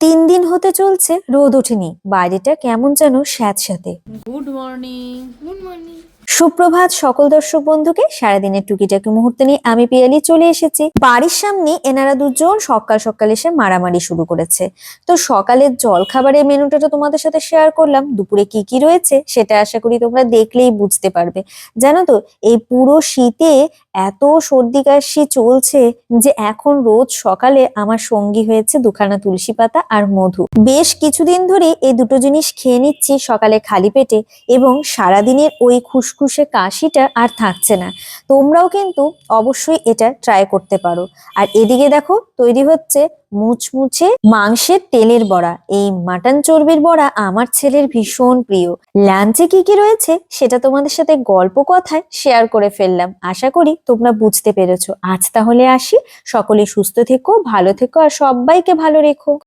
তিন দিন হতে চলছে রোদ ওঠেনি। বাইরেটা কেমন যেন স্যাঁতস্যাঁতে। গুড মর্নিং গুড মর্নিং সুপ্রভাত সকল দর্শক বন্ধুকে সারাদিনের টুকিটাকি মুহূর্তে নিয়ে আমি পিয়ালি চলে এসেছি। বাড়ির সামনে এনারা দুজন সকাল সকাল এসে মারামারি শুরু করেছে। তো সকালের জল খাবারের মেনুটা তো তোমাদের সাথে শেয়ার করলাম দুপুরে কি কি রয়েছে সেটা আশা করি তোমরা দেখলেই বুঝতে পারবে। জানো তো এই পুরো শীতে এত সর্দি কাশি চলছে যে এখন রোজ সকালে আমার সঙ্গী হয়েছে দুখানা তুলসী পাতা আর মধু। বেশ কিছুদিন ধরে এই দুটো জিনিস খেয়ে নিচ্ছি সকালে খালি পেটে এবং সারাদিনের ওই খুসখুসে কাশিটা আর থাকছে না। তোমরাও কিন্তু অবশ্যই এটা ট্রাই করতে পারো। আর এদিকে দেখো, তৈরি হচ্ছে মুচমুচে মাংসের তেলের বড়া। এই মাটন চর্বির বড়া আমার ছেলের ভীষণ প্রিয়। লাঞ্চে কি কি রয়েছে সেটা তোমাদের সাথে গল্প কথায় শেয়ার করে ফেললাম। আশা করি তোমরা বুঝতে পেরেছ। আজ তাহলে আসি। সকলে সুস্থ থেকো, ভালো থেকো আর সবাইকে ভালো রেখো।